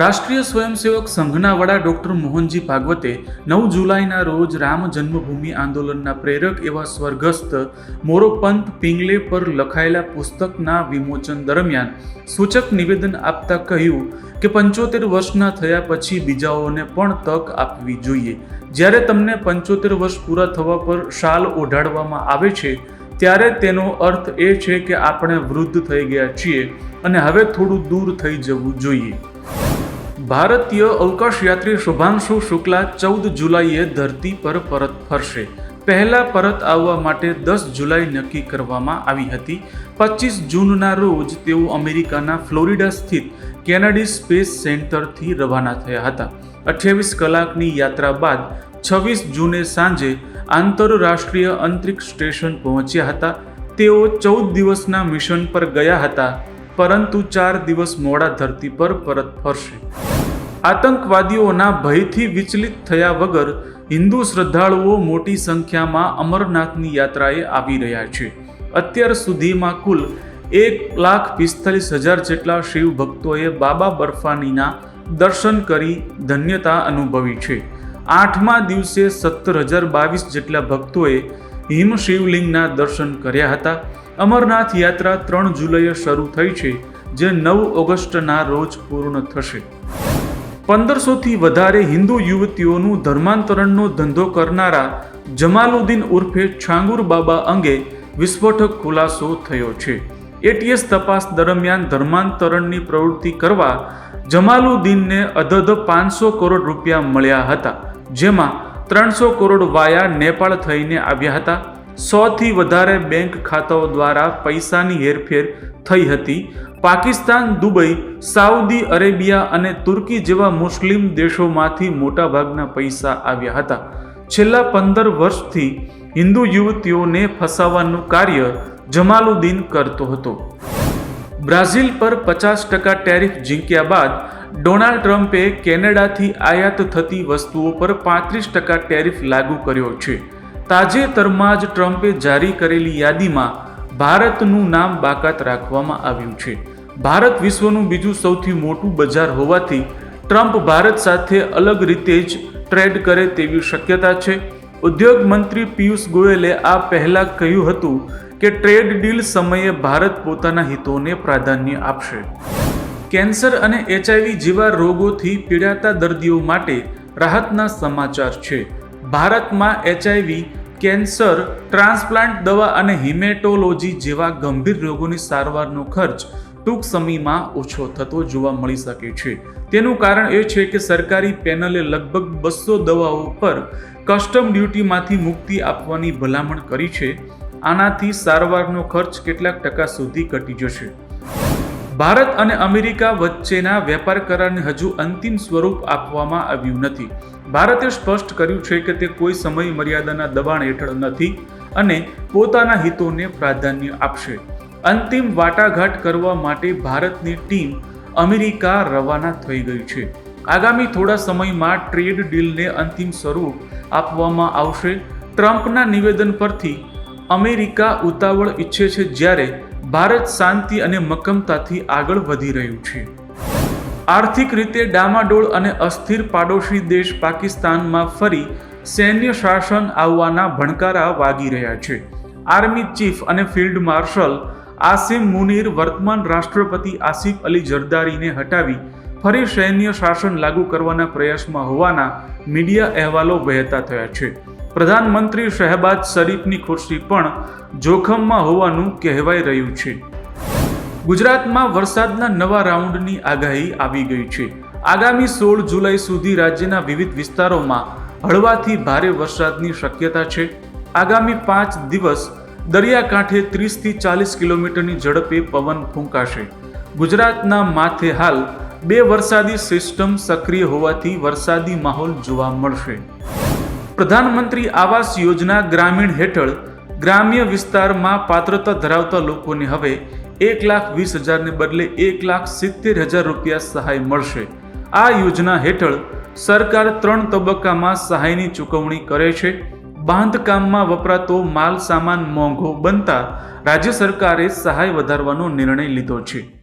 રાષ્ટ્રીય સ્વયંસેવક સંઘના વડા ડોક્ટર મોહનજી ભાગવતે નવ જુલાઈના રોજ રામ જન્મભૂમિ આંદોલનના પ્રેરક એવા સ્વર્ગસ્થ મોરોપંત પિંગલે પર લખાયેલા પુસ્તકના વિમોચન દરમિયાન સૂચક નિવેદન આપતા કહ્યું કે પંચોતેર વર્ષના થયા પછી બીજાઓને પણ તક આપવી જોઈએ. જ્યારે તમને પંચોતેર વર્ષ પૂરા થવા પર શાલ ઓઢાડવામાં આવે છે, ત્યારે તેનો અર્થ એ છે કે આપણે વૃદ્ધ થઈ ગયા છીએ અને હવે થોડું દૂર થઈ જવું જોઈએ. ભારતીય અવકાશયાત્રી શુભાંશુ શુક્લા ચૌદ જુલાઈએ ધરતી પર પરત ફરશે. પહેલા પરત આવવા માટે દસ જુલાઈ નક્કી કરવામાં આવી હતી. પચીસ જૂનના રોજ તેઓ અમેરિકાના ફ્લોરિડા સ્થિત કેનેડી સ્પેસ સેન્ટરથી રવાના થયા હતા. અઠ્યાવીસ કલાકની યાત્રા બાદ છવ્વીસ જૂને સાંજે આંતરરાષ્ટ્રીય અંતરિક્ષ સ્ટેશન પહોંચ્યા હતા. તેઓ ચૌદ દિવસના મિશન પર ગયા હતા, પરંતુ ચાર દિવસ મોડા ધરતી પર પરત ફરશે. આતંકવાદીઓના ભયથી વિચલિત થયા વગર હિન્દુ શ્રદ્ધાળુઓ મોટી સંખ્યામાં અમરનાથની યાત્રાએ આવી રહ્યા છે. અત્યાર સુધીમાં કુલ એક લાખ પિસ્તાલીસ હજાર જેટલા શિવ ભક્તોએ બાબા બર્ફાનીના દર્શન કરી ધન્યતા અનુભવી છે. આઠમા દિવસે સત્તર હજાર બાવીસ જેટલા ભક્તોએ હિમ શિવલિંગના દર્શન કર્યા હતા. અમરનાથ યાત્રા ત્રણ જુલાઈએ શરૂ થઈ છે, જે નવ ઓગસ્ટના રોજ પૂર્ણ થશે. પંદરસોથી વધારે હિન્દુ યુવતીઓનું ધર્માંતરણનો ધંધો કરનારા જમાલુદ્દીન ઉર્ફે છાંગુર બાબા અંગે વિસ્ફોટક ખુલાસો થયો છે. એટીએસ તપાસ દરમિયાન ધર્માંતરણની પ્રવૃત્તિ કરવા જમાલુદ્દીનને અધધ પાંચસો કરોડ રૂપિયા મળ્યા હતા, જેમાં ત્રણસો કરોડ વાયા નેપાળ થઈને આવ્યા હતા. સોથી વધારે બેંક ખાતાઓ દ્વારા પૈસાની હેરફેર થઈ હતી. પાકિસ્તાન, દુબઈ, સાઉદી અરેબિયા અને તુર્કી જેવા મુસ્લિમ દેશોમાંથી મોટાભાગના પૈસા આવ્યા હતા. છેલ્લા પંદર વર્ષથી હિન્દુ યુવતીઓને ફસાવવાનું કાર્ય જમાલુદ્દીન કરતો હતો. બ્રાઝિલ પર પચાસ ટકા ટેરિફ જીંક્યા બાદ ડોનાલ્ડ ટ્રમ્પે કેનેડાથી આયાત થતી વસ્તુઓ પર પાંત્રીસ ટકા ટેરિફ લાગુ કર્યો છે. તાજેતરમાં જ ટ્રમ્પે જારી કરેલી યાદીમાં ભારતનું નામ બાકાત રાખવામાં આવ્યું છે. ભારત વિશ્વનું બીજું સૌથી મોટું બજાર હોવાથી ટ્રમ્પ ભારત સાથે અલગ રીતે જ ટ્રેડ કરે તેવી શક્યતા છે. ઉદ્યોગ મંત્રી પિયુષ ગોયલે આ પહેલાં કહ્યું હતું કે ટ્રેડ ડીલ સમયે ભારત પોતાના હિતોને પ્રાધાન્ય આપશે. કેન્સર અને એચઆઈવી જેવા રોગોથી પીડાતા દર્દીઓ માટે રાહતના સમાચાર છે. ભારતમાં એચઆઈવી કેન્સર, ટ્રાન્સપ્લાન્ટ દવા અને હિમેટોલોજી જેવા ગંભીર રોગોની સારવારનો ખર્ચ ટૂંક સમયમાં ઓછો થતો જોવા મળી શકે છે. તેનું કારણ એ છે કે સરકારી પેનલે લગભગ બસો દવાઓ પર કસ્ટમ ડ્યુટીમાંથી મુક્તિ આપવાની ભલામણ કરી છે. આનાથી સારવારનો ખર્ચ કેટલાક ટકા સુધી ઘટી જશે. ભારત અને અમેરિકા વચ્ચેના વેપાર કરારને હજુ અંતિમ સ્વરૂપ આપવામાં આવ્યું નથી. ભારતે સ્પષ્ટ કર્યું છે કે તે કોઈ સમય મર્યાદાના દબાણ હેઠળ નથી અને પોતાના હિતોને પ્રાધાન્ય આપશે. અંતિમ વાટાઘાટ કરવા માટે ભારતની ટીમ અમેરિકા રવાના થઈ ગઈ છે. આગામી થોડા સમયમાં ટ્રેડ ડીલને અંતિમ સ્વરૂપ આપવામાં આવશે. ટ્રમ્પના નિવેદન પરથી અમેરિકા ઉતાવળ ઈચ્છે છે જ્યારે ભારત શાંતિ અને મક્કમતાથી આગળ વધી રહ્યું છે. આર્થિક રીતે ડામાડોળ અને અસ્થિર પાડોશી દેશ પાકિસ્તાનમાં ફરી સૈન્ય શાસન આવવાના ભણકારા વાગી રહ્યા છે. આર્મી ચીફ અને ફિલ્ડ માર્શલ આસિમ મુનીર વર્તમાન રાષ્ટ્રપતિ આસિફ અલી જરદારીને હટાવી ફરી સૈન્ય શાસન લાગુ કરવાના પ્રયાસમાં હોવાના મીડિયા અહેવાલો વહેતા થયા છે. પ્રધાનમંત્રી શહેબાજ શરીફની ખુરશી પણ જોખમમાં હોવાનું કહેવાઈ રહ્યું છે. ગુજરાતમાં વરસાદના નવા રાઉન્ડની આગાહી આવી ગઈ છે. આગામી સોળ જુલાઈ સુધી રાજ્યના વિવિધ વિસ્તારોમાં હળવાથી ભારે વરસાદની શક્યતા છે. આગામી પાંચ દિવસ દરિયાકાંઠે ત્રીસથી ચાલીસ કિલોમીટરની ઝડપે પવન ફૂંકાશે. ગુજરાતના માથે હાલ બે વરસાદી સિસ્ટમ સક્રિય હોવાથી વરસાદી માહોલ જોવા મળશે. પ્રધાનમંત્રી આવાસ યોજના ગ્રામીણ હેઠળ ગ્રામ્ય વિસ્તારમાં પાત્રતા ધરાવતા લોકોને હવે એક લાખ વીસ હજારને બદલે એક લાખ સિત્તેર હજાર રૂપિયા સહાય મળશે. આ યોજના હેઠળ સરકાર ત્રણ તબક્કામાં સહાયની ચૂકવણી કરે છે. બાંધકામમાં વપરાતો માલ સામાન મોંઘો બનતા રાજ્ય સરકારે સહાય વધારવાનો નિર્ણય લીધો છે.